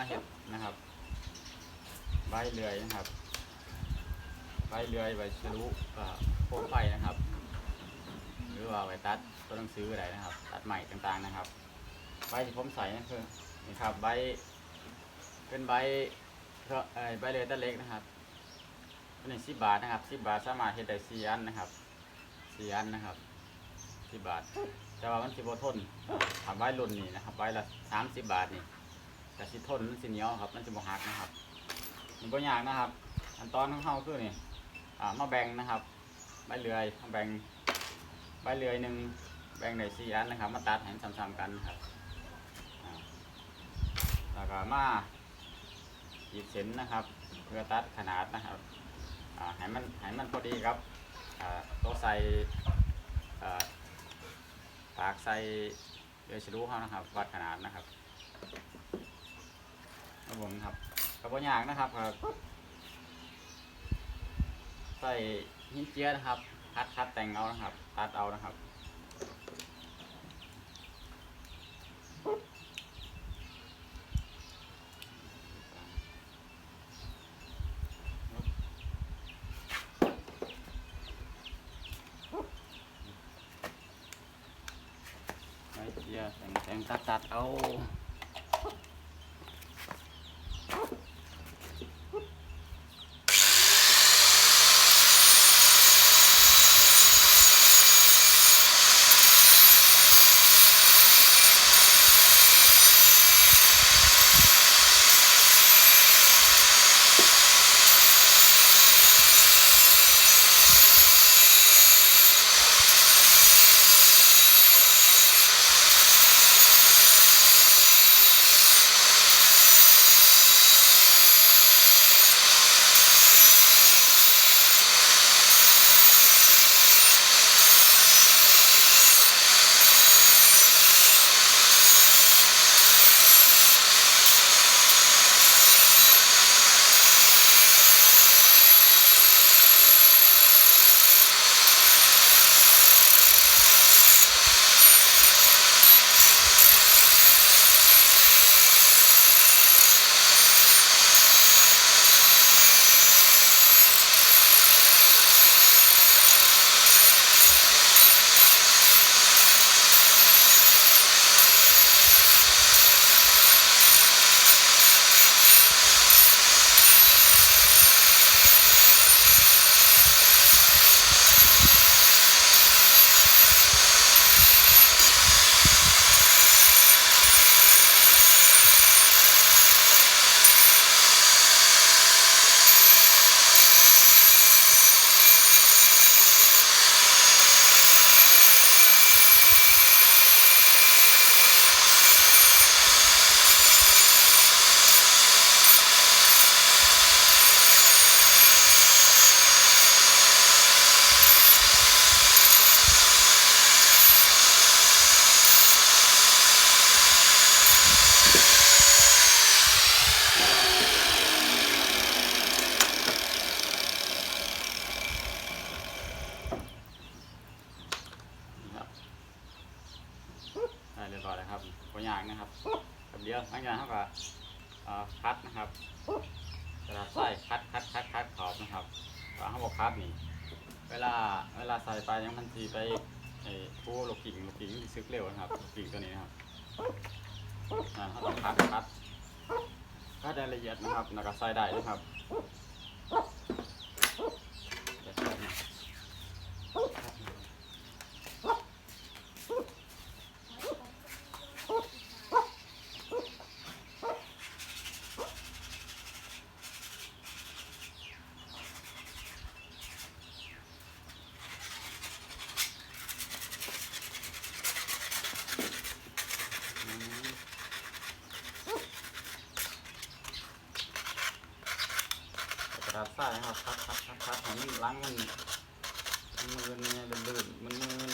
มาเห็ดนะครับ ใบเลื่อยนะครับ ใบเลื่อยใบชะลุโคมไฟนะครับ หรือว่าไว้ตัดตัวหนังสืออะไรนะครับ ตัดใหม่ต่างๆนะครับ ใบที่ผมใส่นั่นคือนี่ครับใบเป็นใบใบเลื่อยตัดเล็กนะครับอันนี้สิบบาทนะครับสิบบาทสามารถเฮ็ดได้สี่อันนะครับสี่อันนะครับสิบบาท แต่ว่ามันสิบ่ทนทำใบรุ่นนี้นะครับใบละสามสิบบาทนี่ แต่สิทนมันสิเหนียวครับ มันจะบ่หักนะครับมันบ่ยากนะครับขั้นตอนของเฮาคือนี่อ่ามาแบ่งนะครับใบเลื่อยแบ่งใบเลื่อยหนึ่งแบ่งได้สี่อันนะครับ มาตัดให้ซ้ำๆกันนะครับแล้วก็มาหยิบเส้นนะครับ เพื่อตัดขนาดนะครับให้มันให้มันพอดีครับตัวใส่ปากใส่เดือยฉลูเขานะครับ วัดขนาดนะครับ ครับผมครับกระบอกยางนะครับครับใส่หินเจียนะครับ คัดคัดแต่งเอานะครับ ตัดเอานะครับเจียแต่งแต่งตัดตัดเอา ได้เรียอยแล้วครับตัวอย่างนะครับกับเดียวหลังจากนั้นเขาก็เอ่อคัดนะครับกระดาษใส่คัดคัดคัดคัดขอบนะครับเขาบอกคัดนี่เวลาเวลาใส่ไปยังมันทีไปไอ้ผู้ลูกกิ่งลูกกิ่งที่ซึกเร็วนะครับลูกกิ่งตัวนี้นะครับอ่าเขาต้องคัดคัดคัดได้ละเอียดนะครับแล้วก็ใส่ได้นะครับเดี๋ยวใส่นะอืม กราษใส่นะครับคัดคัดคัดคัดให้มันล้างมันมือเนี่ยลื่นมันมือ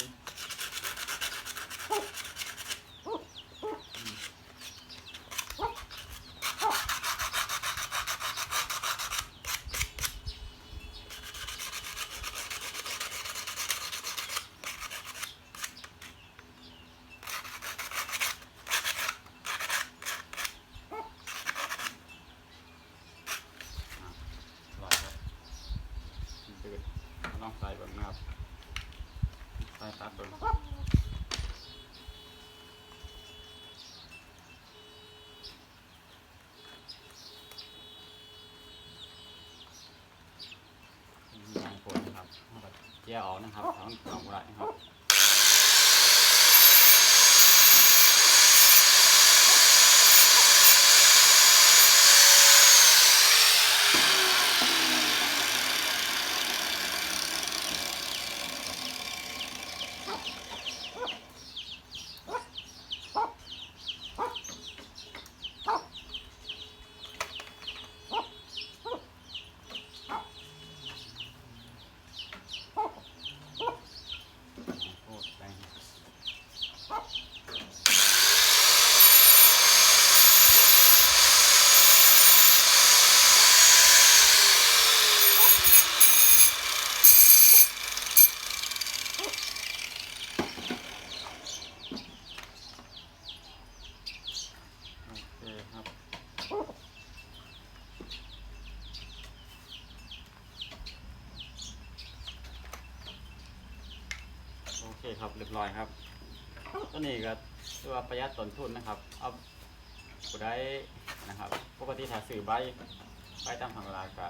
เอาก็เจียออกนะครับทั้งสองไรนะครับ โอ้แรงโอเคครับ โอเครับเรียบร้อยครับตัวนี้ก็ถือว่าประหยัดต้นทุนนะครับ เอาผู้ได้นะครับ ปกติถ้าซื้อใบใบตามท้องตลาดก็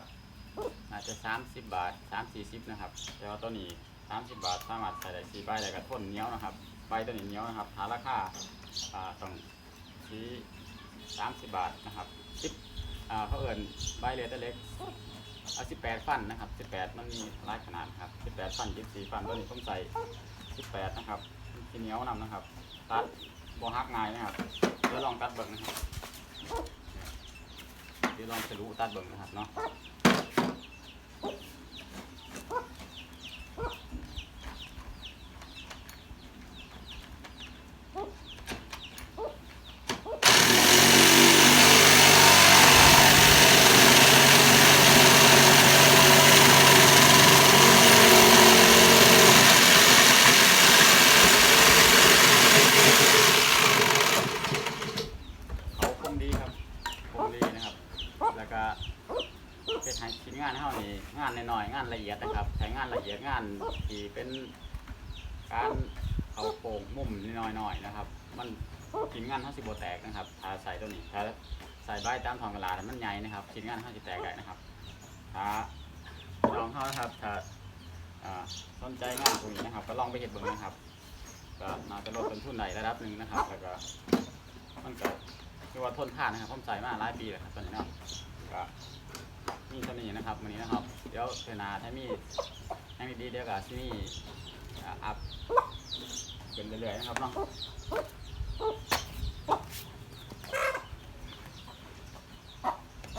น่าจะ 30 บาท 3 40 นะครับ แต่ว่าตัวนี้ 30 บาทสามารถใส่ได้4ใบได้กระทนเหนียวนะครับใบตัวนี้เหนียวนะครับหาราคาอ่าต้องที่30 บาทนะครับ10อ่าเขาเอินใบเล็กแต่เล็กเอา18 ฟันนะครับ 18 มันมีหลายขนาดครับ 18 ฟัน 24 ฟันตัวนี้ผมใส่ 18นะครับทีเหนียวนำนะครับ ตัดบอฮักง่ายนะครับเดี๋ยวลองตัดเบิ่งนะครับเดี๋ยวลองจะรู้ตัดเบิ่งนะครับเนาะ เขาคงดีครับคงดีนะครับ แล้วก็เป็นให้ชิ้นงานเท่านี้งานน้อยๆงานละเอียดนะครับใช้งานละเอียดงานที่เป็นการเอาโป่งมุมน้อยๆนะครับ มันชิ้นงานเท่าสิบโบแตกนะครับถ้าใส่ตัวนี้ถ้าใส่ใบตามท้องตลาดมันใหญ่นะครับชิ้นงานเท่าสิแตกได้นะครับถ้าลองเข้านะครับถ้าสนใจงานตรงนี้นะครับ ก็ลองไปเห็นเบิ่งนะครับ ก็น่าจะลดต้นทุนได้ระดับหนึ่งนะครับ แล้วก็มันก็ คือว่าทนทานนะครับผมใส่มาหลายปีแล้วครับตอนนี้เนาะก็มีเท่านี้นะครับวันนี้นะครับ เดี๋ยวเทอหนาถ้ามีแห้งดีๆเดี๋ยวกับที่นี่อ่าอัพเป็นเรื่อยๆนะครับเนาะ